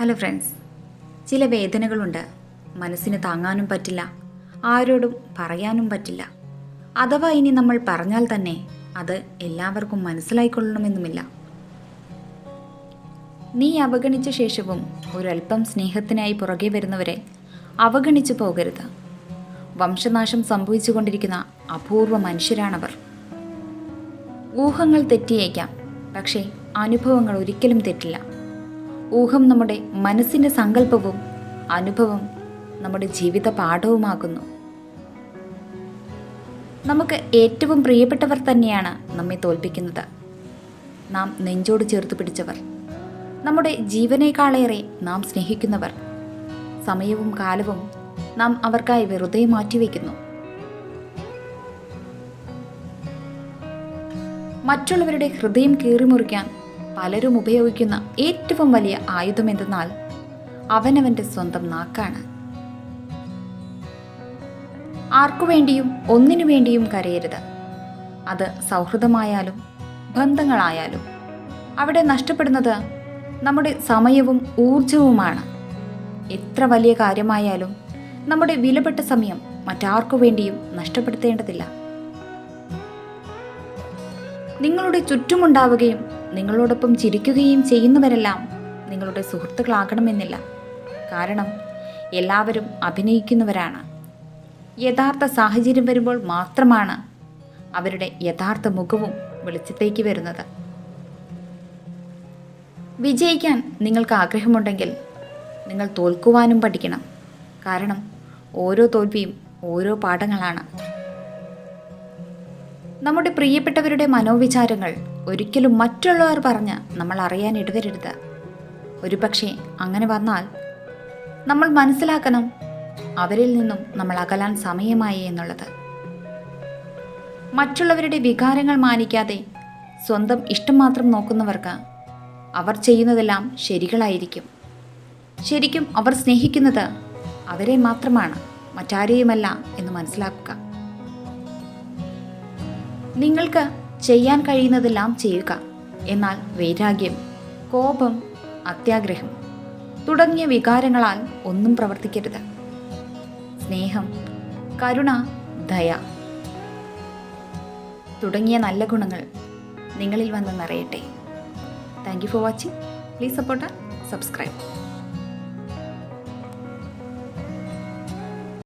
Hello friends ചില വേദനകളുണ്ട്. മനസ്സിന് താങ്ങാനും പറ്റില്ല. ആരോടും പറയാനും പറ്റില്ല. അഥവാ ഇനി നമ്മൾ പറഞ്ഞാൽ തന്നെ അത് എല്ലാവർക്കും മനസ്സിലായിക്കൊള്ളണമെന്നുമില്ല. നീ അവഗണിച്ച ശേഷവും ഒരല്പം സ്നേഹത്തിനായി പുറകെ വരുന്നവരെ അവഗണിച്ചു പോകരുത്. വംശനാശം സംഭവിച്ചുകൊണ്ടിരിക്കുന്ന അപൂർവ മനുഷ്യരാണവർ. ഊഹങ്ങൾ തെറ്റിയേക്കാം. പക്ഷേ അനുഭവങ്ങൾ ഒരിക്കലും തെറ്റില്ല. ഊഹം നമ്മുടെ മനസ്സിന്റെ സങ്കല്പവും അനുഭവം നമ്മുടെ ജീവിത പാഠവുമാകുന്നു. നമുക്ക് ഏറ്റവും പ്രിയപ്പെട്ടവർ തന്നെയാണ് നമ്മെ തോൽപ്പിക്കുന്നത്. നാം നെഞ്ചോട് ചേർത്ത് പിടിച്ചവർ. നമ്മുടെ ജീവനേക്കാളേറെ നാം സ്നേഹിക്കുന്നവർ. സമയവും കാലവും നാം അവർക്കായി വെറുതെ മാറ്റിവെക്കുന്നു. മറ്റുള്ളവരുടെ ഹൃദയം കീറിമുറിക്കാൻ പലരും ഉപയോഗിക്കുന്ന ഏറ്റവും വലിയ ആയുധം എന്തെന്നാൽ അവനവന്റെ സ്വന്തം നാക്കാണ്. ആർക്കു വേണ്ടിയും ഒന്നിനു വേണ്ടിയും കരയരുത്. അത് സൗഹൃദമായാലും ബന്ധങ്ങളായാലും. അവിടെ നഷ്ടപ്പെടുന്നത് നമ്മുടെ സമയവും ഊർജവുമാണ് എത്ര വലിയ കാര്യമായാലും നമ്മുടെ വിലപ്പെട്ട സമയം മറ്റാർക്കു വേണ്ടിയും നഷ്ടപ്പെടുത്തേണ്ടതില്ല. നിങ്ങളുടെ ചുറ്റുമുണ്ടാവുകയും നിങ്ങളോടൊപ്പം ചിരിക്കുകയും ചെയ്യുന്നവരെല്ലാം നിങ്ങളുടെ സുഹൃത്തുക്കളാകണമെന്നില്ല. കാരണം എല്ലാവരും അഭിനയിക്കുന്നവരാണ്. യഥാർത്ഥ സാഹചര്യം വരുമ്പോൾ മാത്രമാണ് അവരുടെ യഥാർത്ഥ മുഖവും വെളിച്ചത്തേക്ക് വരുന്നത്. വിജയിക്കാൻ നിങ്ങൾക്ക് ആഗ്രഹമുണ്ടെങ്കിൽ നിങ്ങൾ തോൽക്കുവാനും പഠിക്കണം. കാരണം ഓരോ തോൽവിയും ഓരോ പാഠങ്ങളാണ്. നമ്മുടെ പ്രിയപ്പെട്ടവരുടെ മനോവിചാരങ്ങൾ ഒരിക്കലും മറ്റുള്ളവർ പറഞ്ഞ് നമ്മൾ അറിയാൻ ഇടവരരുത്. ഒരു പക്ഷേ അങ്ങനെ വന്നാൽ നമ്മൾ മനസ്സിലാക്കണം അവരിൽ നിന്നും നമ്മൾ അകലാൻ സമയമായി എന്നുള്ളത്. മറ്റുള്ളവരുടെ വികാരങ്ങൾ മാനിക്കാതെ സ്വന്തം ഇഷ്ടം മാത്രം നോക്കുന്നവർക്ക് അവർ ചെയ്യുന്നതെല്ലാം ശരികളായിരിക്കും. ശരിക്കും അവർ സ്നേഹിക്കുന്നത് അവരെ മാത്രമാണ് മറ്റാരെയുമല്ല എന്ന് മനസ്സിലാക്കുക. നിങ്ങൾക്ക് ചെയ്യാൻ കഴിയുന്നതെല്ലാം ചെയ്യുക. എന്നാൽ വൈരാഗ്യം കോപം അത്യാഗ്രഹം തുടങ്ങിയ വികാരങ്ങളാൽ ഒന്നും പ്രവർത്തിക്കരുത്. സ്നേഹം കരുണ ദയ തുടങ്ങിയ നല്ല ഗുണങ്ങൾ നിങ്ങളിൽ വന്ന് നിറയട്ടെ. Thank you for watching please support subscribe